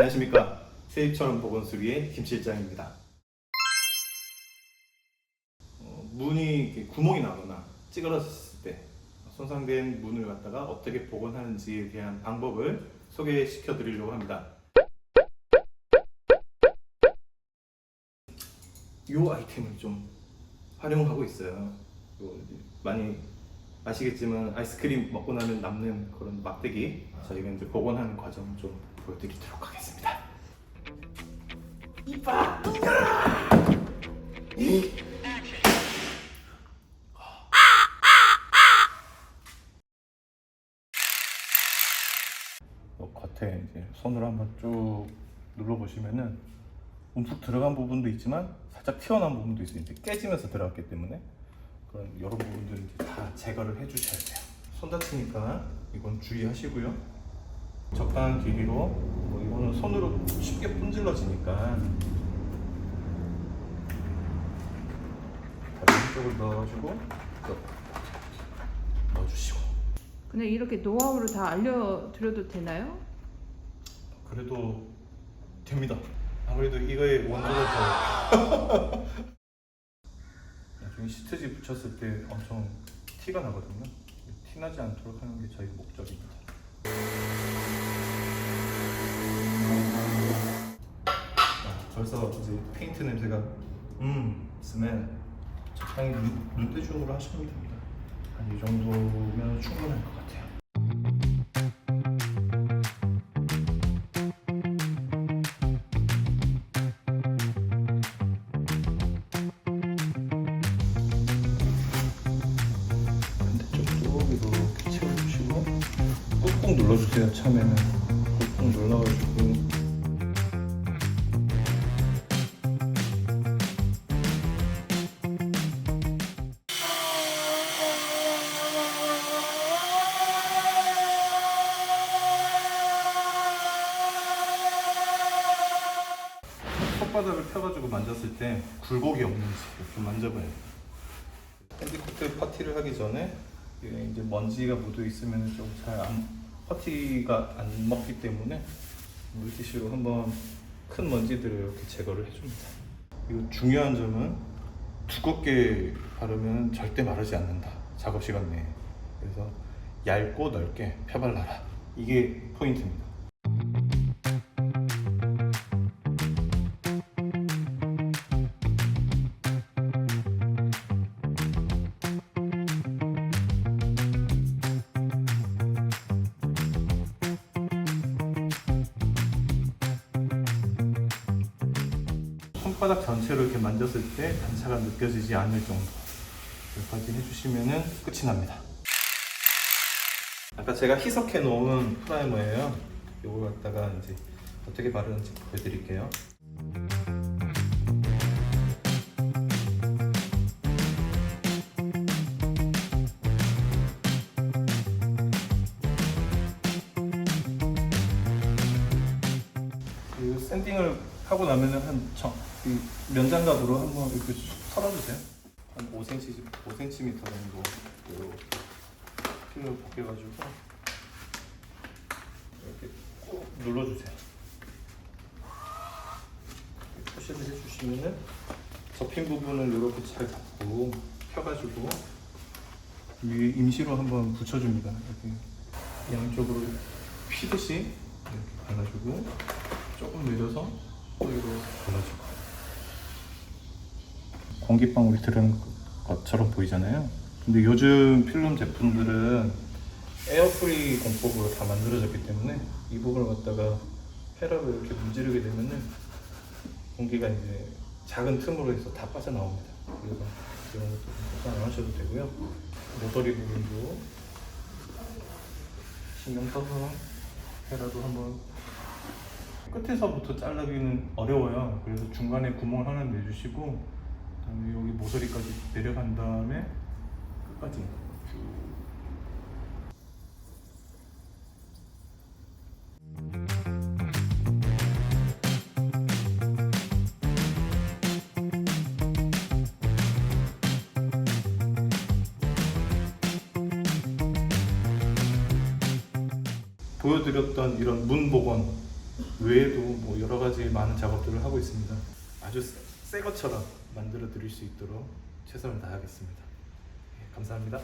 안녕하십니까 세입처럼 보건수리의 김 실장입니다. 어, 문이 구멍이 나거나 찌그러졌을 때 손상된 문을 갖다가 어떻게 복원하는지에 대한 방법을 소개시켜 드리려고 합니다. 이 아이템을 좀 활용하고 있어요. 많이 아시겠지만 아이스크림 먹고 나면 남는 그런 막대기 저희가 이제 복원하는 과정 좀 보여드리도록 하겠습니다. 이봐, 이 어, 겉에 이제 손으로 한번 쭉 눌러보시면은 움푹 들어간 부분도 있지만 살짝 튀어나온 부분도 있어요. 이제 깨지면서 들어갔기 때문에 그런 이런 부분들 이제 다 제거를 해주셔야 돼요. 손 다치니까 이건 주의하시고요. 적당한 길이로 뭐 이거는 손으로 쉽게 분질러지니까 다리 한쪽을 넣어가지고 또 넣어주시고 근데 이렇게 노하우를 다 알려드려도 되나요? 그래도 됩니다. 아무래도 이거의 원조가 더 나중에 시트지 붙였을 때 엄청 티가 나거든요. 티 나지 않도록 하는 게 저희 목적입니다. 아, 벌써 이제 페인트 냄새가 음 스멜 적당히 눈, 눈대중으로 하시면 됩니다. 한 이 정도면 충분할 것 같아요. 반대쪽도 이렇게 채워주시고 꾹꾹 눌러주세요 처음에는 꾹꾹 눌러가지고 손바닥을 펴가지고 만졌을 때 굴곡이 없는지 좀 만져봐야 돼요. 샌디코트 퍼티를 하기 전에 이제 먼지가 묻어 있으면 좀잘안 퍼티가 안 먹기 때문에 물티슈로 한번 큰 먼지들을 이렇게 제거를 해줍니다. 이거 중요한 점은 두껍게 바르면 절대 마르지 않는다. 작업 시간 내에. 그래서 얇고 넓게 펴발라라. 이게 포인트입니다. 손바닥 전체로 이렇게 만졌을 때 단차가 느껴지지 않을 정도. 여기까지 해주시면 끝이 납니다. 아까 제가 희석해 놓은 프라이머예요. 이걸 갖다가 이제 어떻게 바르는지 보여드릴게요. 그 샌딩을 하고 나면은 한 정, 이 면장갑으로 한번 이렇게 털어주세요. 한 5cm, 5cm 정도 이렇게 필러 벗겨가지고 이렇게 꾹 눌러주세요. 이렇게 푸시를 해주시면은 접힌 부분을 이렇게 잘 잡고 펴가지고 위에 임시로 한번 붙여줍니다. 이렇게 양쪽으로 피듯이 이렇게 발라주고 조금 내려서 또 이거 발라주고 공기방울이 들어는 것처럼 보이잖아요. 근데 요즘 필름 제품들은 에어프리 공법으로 다 만들어졌기 때문에 이 부분을 갖다가 헤라로 이렇게 문지르게 되면은 공기가 이제 작은 틈으로 해서 다 빠져나옵니다. 그래서 이런 것도 좀 걱정 안 하셔도 되고요. 모서리 부분도 신경 써서 헤라도 한번 끝에서부터 잘라기는 어려워요. 그래서 중간에 구멍을 하나 내주시고 그 여기 모서리까지 내려간 다음에 끝까지 쭉 보여드렸던 이런 문 복원 외에도 뭐 여러 가지 많은 작업들을 하고 있습니다. 아주 새- 새 것처럼 만들어 드릴 수 있도록 최선을 다하겠습니다. 예, 감사합니다.